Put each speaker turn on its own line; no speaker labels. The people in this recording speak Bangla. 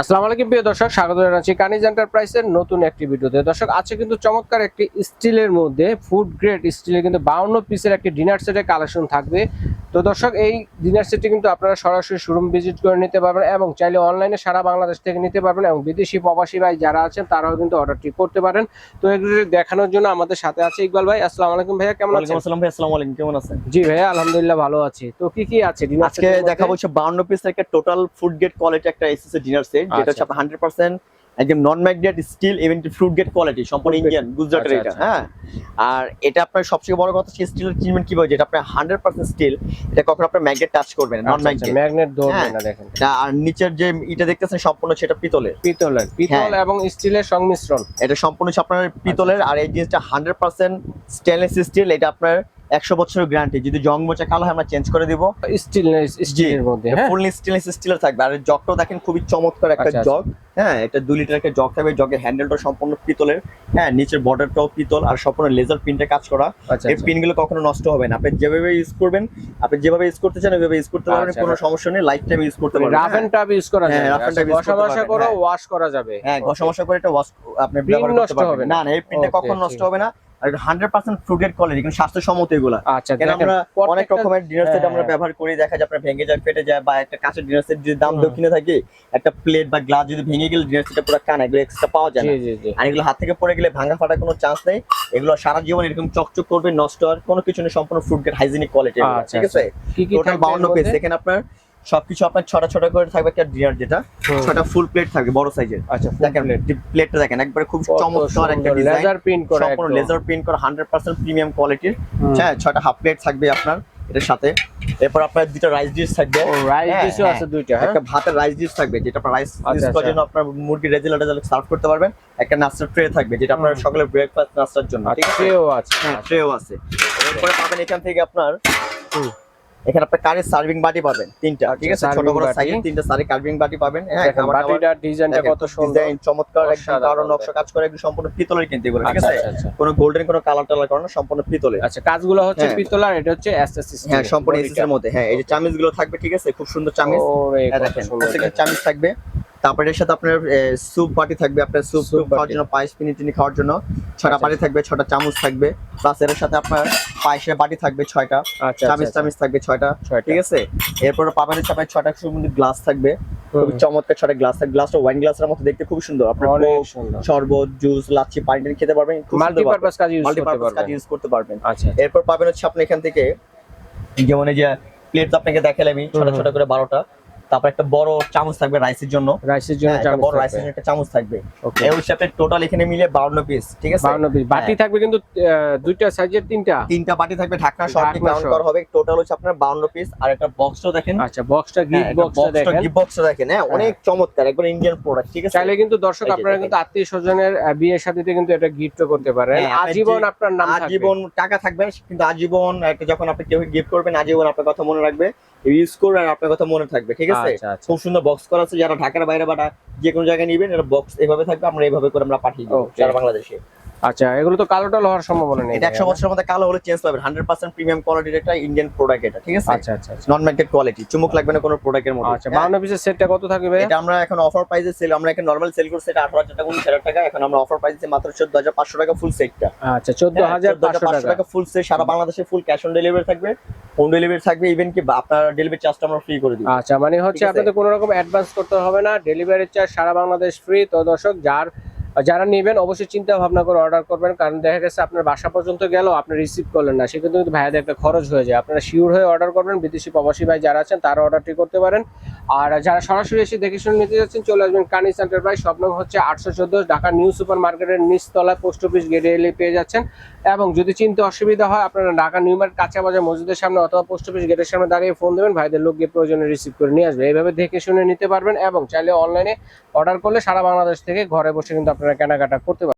আসসালামু আলাইকুম প্রিয় দর্শক, স্বাগত জানাচ্ছি কানিজ এন্টারপ্রাইজের নতুন একটি ভিডিওতে। দর্শক আছে কিন্তু চমৎকার একটি স্টিলের মধ্যে ফুড গ্রেড স্টিলের কিন্তু বাউন্ন পিসের একটি ডিনার সেটের কালেকশন থাকবে। তো দর্শক এই ডিনার সেটটি কিন্তু আপনারা সরাসরি শোরুম ভিজিট করে নিতে পারবেন এবং চাইলে অনলাইনে সারা বাংলাদেশ থেকে নিতে পারবেন এবং বিদেশি প্রবাসী ভাই যারা আছেন তারাও কিন্তু অর্ডারটি করতে পারেন। তো এগুলো দেখানোর জন্য আমাদের সাথে আছে ইকবাল ভাই। আসসালামু আলাইকুম ভাইয়া কেমন আছেন?
আসসালাম ভাই আসসালামু আলাইকুম কেমন আছেন?
জি ভাইয়া আলহামদুলিল্লাহ ভালো আছি। তো কি কি আছে ডিনার
আজকে দেখাবো হচ্ছে 52 পিস একটা টোটাল ফুড গেট কোয়ালিটি একটা এসএসএ ডিনার সেট যেটা হচ্ছে
আচ্ছা।
100% একদম non magnet steel even food grade quality সম্পূর্ণ ইন্ডিয়ান গুজরাটের
আচ্ছা,
এটা
আচ্ছা,
হ্যাঁ? আর এটা আপনার সবচেয়ে বড় কথা হচ্ছে স্টিলের ট্রিটমেন্ট কীভাবে যেটা আপনার 100% স্টিল এটা কখনো আপনার ম্যাগনেট টাচ করবে না নন ম্যাগনেট
ম্যাগনেট ধরবে
হ্যাঁ।
না দেখেন।
আর নিচের যে এটা দেখতেছেন সম্পূর্ণ সেটা পিতলের।
পিতলের পিতল
হ্যাঁ।
এবং স্টিলের সংমিশ্রণ।
এটা সম্পূর্ণ আপনার পিতলের আর এই জিনিসটা 100% স্টেনলেস স্টিল এটা আপনার 100 বছরের গ্যারান্টি যদি জং মোচা কালো হয় আমরা চেঞ্জ করে দিব।
স্টিল স্টিলের মধ্যে
ফুললি স্টেনলেস স্টিলের থাকবে। আর জগটাও দেখেন খুবই চমৎকার একটা
আচ্ছা, আচ্ছা।
জগ। হ্যাঁ এটা দুই লিটার একটা জগ থাকবে জগের হ্যান্ডেলটা সম্পূর্ণ পিতলের। হ্যাঁ নিচের বর্ডারটাও পিতল আর সম্পূর্ণ লেজার প্রিন্টে কাজ করা।
আচ্ছা
এই পিনগুলো কখনো নষ্ট হবে না। আপনি যেভাবে ইউজ করবেন আপনি যেভাবে ইউজ করতে চান ওইভাবে ইউজ করতে পারবেন
আচ্ছা,
কোনো সমস্যা নেই লাইফ টাইম ইউজ করতে পারবেন।
রাফ। এন্ড টাফ ইউজ করা
হ্যাঁ,
যাবে।
and tough use
বসা
করতে
করে। ওয়াশ করা যাবে।
হ্যাঁ ঘষা মশা করে এটা ওয়াশ আপনি ব্যবহার করতে পারবেন।
না।
না এই
প্রিন্টে
কখনো নষ্ট হবে না। আর hundred percent food grade quality কিন্তু স্বাস্থ্যসম্মত এগুলা।
আচ্ছা
আমরা অনেক রকমের ডিনার সেট আমরা
হ্যাঁ।
ব্যবহার করি দেখা যায় আপনার ভেঙে যায় ফেটে যায় বা একটা কাঁচের ডিনার সেট যদি দাম কিনে থাকি একটা প্লেট বা গ্লাস যদি ভেঙে গেলে ডিনার সেটটা পুরো কানা এগুলো এক্সট্রা পাওয়া যায় না। আর এগুলো হাত থেকে পড়ে গেলে ভাঙা ফাটার কোনো চান্স নেই। এগুলো সারা জীবন এরকম চকচক করবে নষ্ট আর কোনো কিছু নেই সম্পূর্ণ ফ্রুট হাইজিনিক কোয়ালিটি
আচ্ছা,
ঠিক আছে? টোটাল বাউন্ন? এখানে আপনার সবকিছু আপনার ছটা ছটা করে থাকবে একটা ডিনার যেটা ছটা ফুল প্লেট থাকবে বড় সাইজের
আচ্ছা
দেখেন প্লেটটা দেখেন একবারে খুব চমৎকার একটা ডিজাইন
লেজার প্রিন্ট করা
সম্পূর্ণ লেজার প্রিন্ট করা হান্ড্রেড পার্সেন্ট প্রিমিয়াম কোয়ালিটির হ্যাঁ ছটা হাফ প্লেট থাকবে আপনার এটার সাথে। এরপর আপনার দুটো রাইস ডিশ থাকবে।
রাইস
হ্যাঁ,
ডিশও
হ্যাঁ।
আছে দুইটা হ্যাঁ?
একটা ভাতের রাইস ডিশ থাকবে যেটা আপনার রাইস
আচ্ছা,
ডিশ করার
আচ্ছা।
জন্য আপনার মুরগি রেজিলাটা যাতে সার্ভ করতে পারবেন। একটা নাস্তার ট্রে থাকবে যেটা আপনার। সকালে ব্রেকফাস্ট নাস্তার জন্য ঠিক
আচ্ছা
আছে?
ট্রেও আছে
হ্যাঁ। ট্রেও আছে। এরপরে পাবেন এখান থেকে আপনার। এখানে আপনি কারের সার্ভিং বাটি পাবেন তিনটা ঠিক আছে? ছোট বড়। সাইজের তিনটা সারি কার্ভিং বাটি পাবেন হ্যাঁ?
বাটিটার ডিজাইনটা কত সুন্দর।
ডিজাইন চমৎকার একদম কারণ নকশা কাজ করে একদম সম্পূর্ণ পিতলের কিন্তু এগুলো ঠিক
আচ্ছা
আছে?
আচ্ছা, আচ্ছা।
কোনো গোল্ডেন কোনো কালার টালার করানো সম্পূর্ণ পিতলের।
আচ্ছা কাজগুলো হচ্ছে
হ্যাঁ।
পিতল আর এটা হচ্ছে এসএসসি
হ্যাঁ সম্পূর্ণ এসএস এর মধ্যে। হ্যাঁ এই যে চামিজগুলো থাকবে ঠিক আছে? খুব সুন্দর চামিজ
ওরে
হ্যাঁ, দেখেন চামিজ থাকবে। তারপরে এর সাথে আপনার স্যুপ বাটি থাকবে আপনার স্যুপ খাওয়ার জন্য পায়েস পিনি টিনি খাওয়ার জন্য। ছটা
আচ্ছা,
বাটি থাকবে ছটা চামচ থাকবে। প্লাস এর সাথে আপনার পায়েসের বাটি থাকবে ছয়টা
আচ্ছা আচ্ছা
চামিজ থাকবে ছয়টা
ছয়টা।
ঠিক আছে? এরপরে পাবেন হচ্ছে আপনার ছটা সুন্দর গ্লাস থাকবে। খুবই চমৎকার ছটা গ্লাস থাকবে। গ্লাসটা ওয়াইন গ্লাসের মতো দেখতে খুব সুন্দর। আপনার শরবত জুস লাচ্ছি পানি টানি খেতে পারবেন
মাল্টিপারপাস কাজ ইউজ করতে পারবেন।
ইউজ করতে পারবেন।
আচ্ছা
এরপর পাবেন হচ্ছে আপনি এখান থেকে যেমন এই যে প্লেট আপনাকে দেখালাম আমি ছোট ছোট করে বারোটা। তারপর একটা বড় চামচ থাকবে রাইসের জন্য।
রাইসের জন্য
হ্যাঁ, বড় রাইসের জন্য একটা চামচ থাকবে।
ওকে
এই হিসাবে টোটাল এখানে মিলে বাউন্ন পিস ঠিক আছে?
52 পিস বাটি
হ্যাঁ।
থাকবে কিন্তু দুইটা সাইজের তিনটা?
তিনটা বাটি থাকবে ঢাকনা সহ কাউন্ট করা হবে। টোটাল হচ্ছে আপনার বাউন্ন পিস আর একটা বক্সটাও দেখেন।
আচ্ছা বক্সটা
হ্যাঁ,
গিফট বক্সটা দেখেন।
গিফট বক্সটা দেখেন হ্যাঁ অনেক চমৎকার একবার ইন্ডিয়ান প্রোডাক্ট ঠিক আছে?
চাইলে কিন্তু দর্শক আপনারা কিন্তু আত্মীয় স্বজনের বিয়ের সাথে কিন্তু এটা গিফট করতে পারেন।
হ্যাঁ,
আজীবন আপনার নাম থাকবে।
আজীবন টাকা থাকবে কিন্তু আজীবন একটা যখন আপনি কেউ গিফট করবেন আজীবন আপনার কথা মনে রাখবে। ইউজ করবেন আর আপনার কথা মনে থাকবে ঠিক আছে?
আচ্ছা আচ্ছা।
খুব সুন্দর বক্স করা আছে যারা ঢাকার বাইরে বা যে কোনো জায়গায় নিবেন এটা বক্স এভাবে থাকবে আমরা এইভাবে করে আমরা পাঠিয়ে দেবো
যারা
সারা বাংলাদেশে।
আচ্ছা এগুলো তো কালো টালো হওয়ার সম্ভাবনা নেই
এটা একশো বছরের মধ্যে কালো হলে চেঞ্জ হান্ড্রেড পার্সেন্ট প্রিমিয়াম কোয়ালিটির একটা ইন্ডিয়ান প্রোডাক্ট এটা ঠিক আছে?
আচ্ছা আচ্ছা আচ্ছা।
নন ম্যাগনেট কোয়ালিটি চুমুক লাগবে না কোনো প্রোডাক্টের মধ্যে।
আচ্ছা
হ্যাঁ।
বাউন্ন পিসের সেটটা কত থাকবে
এটা আমরা এখন অফার প্রাইসে সেল আমরা এখন নরমাল সেল করছি এটা আঠারো হাজার টাকা উনিশ হাজার টাকা। এখন আমরা অফার প্রাইসে মাত্র চোদ্দ হাজার পাঁচশো টাকা ফুল সেটটা
আচ্ছা চোদ্দ হাজার পাঁচশো টাকা।
টাকা ফুল সেট সারা বাংলাদেশে ফুল ক্যাশ অন ডেলিভারি থাকবে। হোম ডেলিভারি থাকবে ইভেন কি আপনার ডেলিভারি চার্জটা আমরা ফ্রি করে দিই
আচ্ছা মানে হচ্ছে আপনাদের কোনো রকম অ্যাডভান্স করতে হবে না ডেলিভারি চার্জ সারা বাংলাদেশ ফ্রি তো দর্শক যার যারা নেবেন, অবশ্যই চিন্তা ভাবনা করে অর্ডার করবেন, কারণ দেখা গেছে আপনার বাসা পর্যন্ত গেলেও আপনি রিসিভ করলেন না। সেক্ষেত্রে কিন্তু ভাইয়াদের একটা খরচ হয়ে যায়। আপনারা শিওর হয়ে অর্ডার করবেন, বিদেশি প্রবাসী ভাই যারা আছেন, তারা অর্ডারটি করতে পারেন। আর যারা সরাসরি এসে দেখে শুনে নিতে যাচ্ছেন, চলে আসবেন কানি সেন্টার প্রাইস স্বপ্ন হচ্ছে আটশো চোদ্দ, ঢাকা নিউ সুপার মার্কেটের নিচতলায় পোস্ট অফিস গেটে এলে পেয়ে যাচ্ছেন। এবং যদি চিনতে অসুবিধা হয়, আপনারা ঢাকা নিউ মার্কেট কাঁচা বাজার মসজিদের সামনে অথবা পোস্ট অফিস গেটের সামনে দাঁড়িয়ে ফোন দেবেন, ভাইদের লোক গিয়ে প্রয়োজনে রিসিভ করে নিয়ে আসবে। এইভাবে দেখে শুনে নিতে পারবেন এবং চাইলে অনলাইনে অর্ডার করলে সারা বাংলাদেশ থেকে ঘরে বসে কিন্তু আপনারা কেনাকাটা করতে পারবেন।